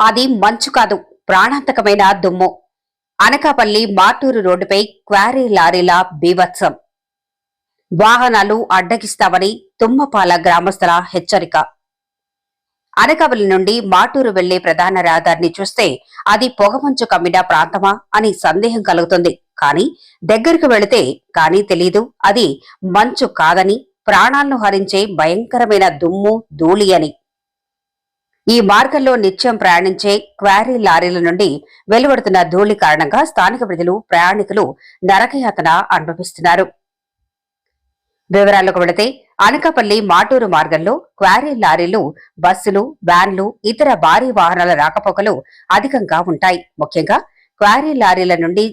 అది మంచు కాదు ప్రాణాంతకమైన దుమ్ము. అనకాపల్లి మాటూరు రోడ్డుపై క్వారీ లారీల బీభత్సం. వాహనాలు అడ్డగిస్తామని తుమ్మపాల గ్రామస్తుల హెచ్చరిక. అనకాపల్లి నుండి మాటూరు వెళ్ళే ప్రధాన రహదారిని చూస్తే అది పొగమంచు కమ్మిన ప్రాంతమా అని సందేహం కలుగుతుంది. కానీ దగ్గరకు వెళితే కానీ తెలీదు అది మంచు కాదని ప్రాణాలను హరించే భయంకరమైన దుమ్ము ధూళి అని. ఈ మార్గంలో నిత్యం ప్రయాణించే క్వారీ లారీల నుండి వెలువడుతున్న ధూళి కారణంగా స్థానిక ప్రజలు ప్రయాణికులు నరకయాతన అనుభవిస్తున్నారు. వివరాలకు వెళితే అనకాపల్లి మాటూరు మార్గంలో క్వారీ లారీలు బస్సులు వ్యాన్లు ఇతర భారీ వాహనాల రాకపోకలు అధికంగా ఉంటాయి. ముఖ్యంగా క్వారీ లారీల నుండి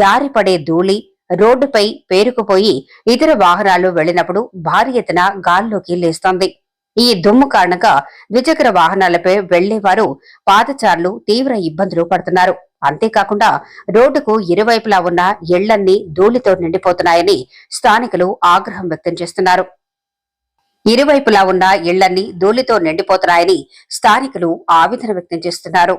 జారిపడే ధూళి రోడ్డుపై పేరుకుపోయి ఇతర వాహనాలు వెళ్ళినప్పుడు భారీ ఎత్తున గాల్లోకి లేస్తోంది. ఈ దుమ్ము కారణంగా ద్విచక్ర వాహనాలపై వెళ్ళేవారు పాదచారులు తీవ్ర ఇబ్బందులు పడుతున్నారు. అంతేకాకుండా రోడ్డుకు ఇరువైపులా ఉన్న ఇళ్ళన్నీ ధూళితో నిండిపోతున్నాయని స్థానికులు ఆగ్రహం వ్యక్తం చేస్తున్నారు. ఇరువైపులా ఉన్న ఇళ్ళన్నీ ధూళితో నిండిపోతున్నాయని స్థానికులు ఆవేదన వ్యక్తం చేస్తున్నారు.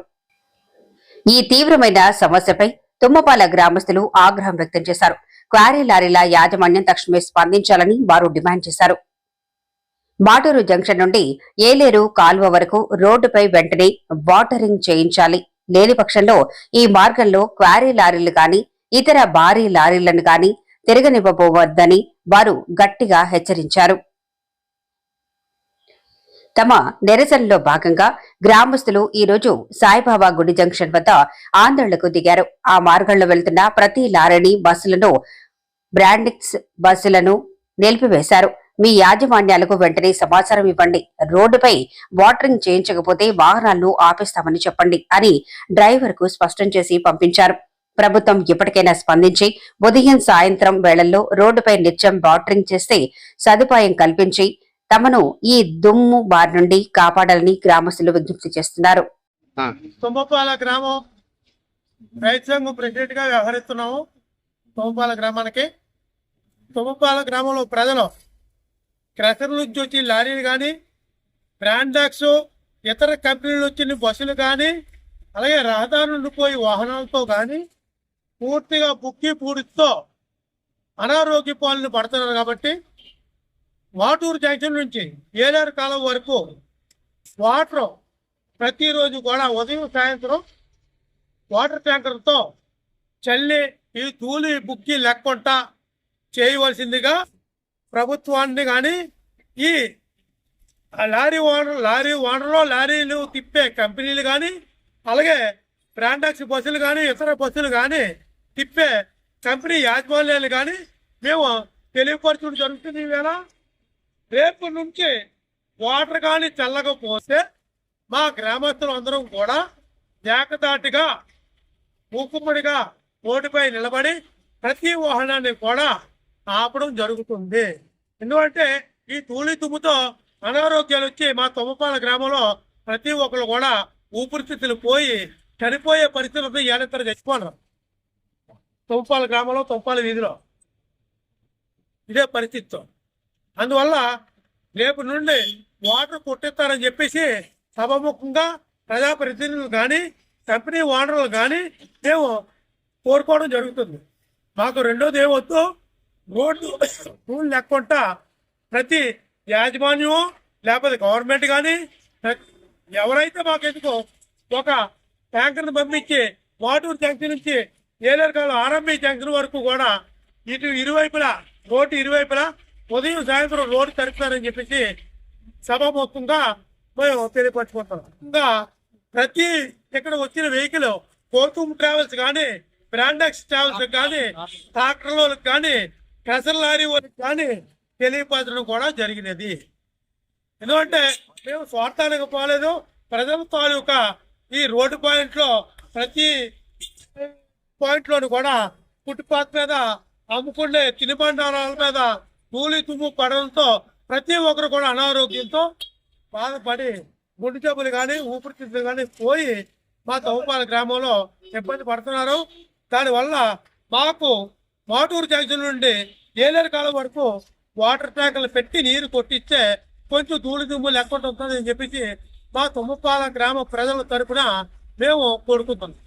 ఈ తీవ్రమైన సమస్యపై తుమ్మపాల గ్రామస్తులు ఆగ్రహం వ్యక్తం చేశారు. క్వారీ లారీల యాజమాన్యం తక్షణమే స్పందించాలని వారు డిమాండ్ చేశారు. మాటూరు జంక్షన్ నుండి ఏలేరు కాల్వ వరకు రోడ్డుపై వెంటనే వాటరింగ్ చేయించాలి. లేని పక్షంలో ఈ మార్గంలో క్వారీ లారీలు గాని ఇతర భారీ లారీలను గాని తిరగనివ్వబోవద్దని వారు గట్టిగా హెచ్చరించారు. తమ నిరసనలో భాగంగా గ్రామస్తులు ఈ రోజు సాయిబాబా గుడి జంక్షన్ వద్ద ఆందోళనకు దిగారు. ఆ మార్గంలో వెళ్తున్న ప్రతి లారీని బస్సులను బ్రాండిక్స్ బస్సులను నిలిపివేశారు. మీ యాజమాన్యాలకు వెంటనే సమాచారం ఇవ్వండి. రోడ్డుపై వాటరింగ్ చేయించకపోతే వాహనాలను ఆపేస్తామని చెప్పండి అని డ్రైవర్కు స్పష్టం చేసి పంపించారు. ప్రభుత్వం ఇప్పటికైనా స్పందించి ఉదయం సాయంత్రం వేళల్లో రోడ్డుపై నిత్యం వాటరింగ్ చేస్తే సదుపాయం కల్పించి తమను ఈ దుమ్ము బారి నుండి కాపాడాలని గ్రామస్తులు విజ్ఞప్తి చేస్తున్నారు. తుమ్మపాల గ్రామం రైతు సంఘం ప్రెసిడెంట్గా వ్యవహరిస్తున్నాము. తుమ్మపాల గ్రామానికి తుమ్మపాల గ్రామంలో ప్రజలు క్రషర్ నుంచి వచ్చిన లారీలు కానీ బ్రాండాక్స్ ఇతర కంపెనీలు వచ్చిన బస్సులు కానీ అలాగే రహదారులు నుండి పోయి వాహనాలతో కానీ పూర్తిగా బుక్కి పూడితో అనారోగ్య పాలన పడుతున్నారు కాబట్టి వాటూరు జంక్షన్ నుంచి ఏలేరు కాలం వరకు వాటర్ ప్రతిరోజు కూడా ఉదయం సాయంత్రం వాటర్ ట్యాంకర్తో చల్లి ఈ తూలి బుక్కి లేకుండా చేయవలసిందిగా ప్రభుత్వాన్ని కానీ ఈ లారీ ఓనర్ లారీ ఓనర్లో లారీలు తిప్పే కంపెనీలు కానీ అలాగే బ్రాండాక్స్ బస్సులు కానీ ఇతర బస్సులు కానీ తిప్పే కంపెనీ యాజమాన్యాలు కానీ మేము తెలియపరచడం జరుగుతుంది ఈవేళ. రేపు నుంచి వాటర్ కానీ చల్లకపోతే మా గ్రామస్తులు అందరం కూడా జాగ్రత్తగా మూకుమ్మడిగా రోడ్డుపై నిలబడి ప్రతి వాహనాన్ని కూడా ఆపడం జరుగుతుంది. ఎందుకంటే ఈ తూలి తుమ్ముతో అనారోగ్యాలు వచ్చి మా తుమ్మపాల గ్రామంలో ప్రతి ఒక్కరు కూడా ఊపిరితిత్తులు పోయి చనిపోయే పరిస్థితులతో ఏడంతరం చచ్చిపోయినారు తుమ్మపాల గ్రామంలో తుమ్మపాల వీధిలో. ఇదే పరిస్థితితో. అందువల్ల రేపు నుండి వాటర్ కొట్టిస్తారని చెప్పేసి సభముఖంగా ప్రజాప్రతినిధులు కానీ కంపెనీ ఓనర్లు కానీ మేము కోరుకోవడం జరుగుతుంది. మాకు రెండోది ఏమొద్దు రోడ్డు రూల్ లేకుండా ప్రతి యాజమాన్యం లేకపోతే గవర్నమెంట్ కానీ ఎవరైతే మాకు ఎందుకో ఒక ట్యాంకర్ని పంపించి వాటూరు జంక్షన్ నుంచి ఏలేరు కాలం ఆర్ఎంబి జంక్షన్ వరకు కూడా ఇటు ఇరువైపులా రోడ్డు ఇరువైపులా ఉదయం సాయంత్రం రోడ్డు తరుపుతారని చెప్పేసి సభాముఖంగా మేము తెలియపరచుకుంటాం ఇంకా ప్రతి ఇక్కడ వచ్చిన వెహికల్ కోతుమ్ ట్రావెల్స్ కానీ బ్రాండెక్స్ ట్రావెల్స్ కానీ ట్రాక్టర్లకు కానీ క్రసర్ లారీ వాళ్ళకి కానీ తెలియపరచడం కూడా జరిగినది. ఎందుకంటే మేము స్వార్థానికి పోలేదు. ప్రజల తాలూకా ఈ రోడ్డు పాయింట్లో ప్రతి పాయింట్లోని కూడా ఫుట్పాత్ మీద అమ్ముకునే తినుబండారాల మీద తూలి తుమ్ము పడడంతో ప్రతి ఒక్కరు కూడా అనారోగ్యంతో బాధపడి గుండె జబ్బులు కానీ ఊపిరితిత్తులు కానీ పోయి మా తవ్వుపాల గ్రామంలో ఇబ్బంది పడుతున్నారు. దానివల్ల మాకు మాటూరు జంక్షన్ నుండి ఏలేరు కాలం వరకు వాటర్ ట్యాంకులు పెట్టి నీరు కొట్టిస్తే కొంచెం ధూళి దుమ్ము లేకుండా ఉంటుందని చెప్పేసి మా తుమ్మపాల గ్రామ ప్రజల తరపున మేము కోరుకుంటున్నాం.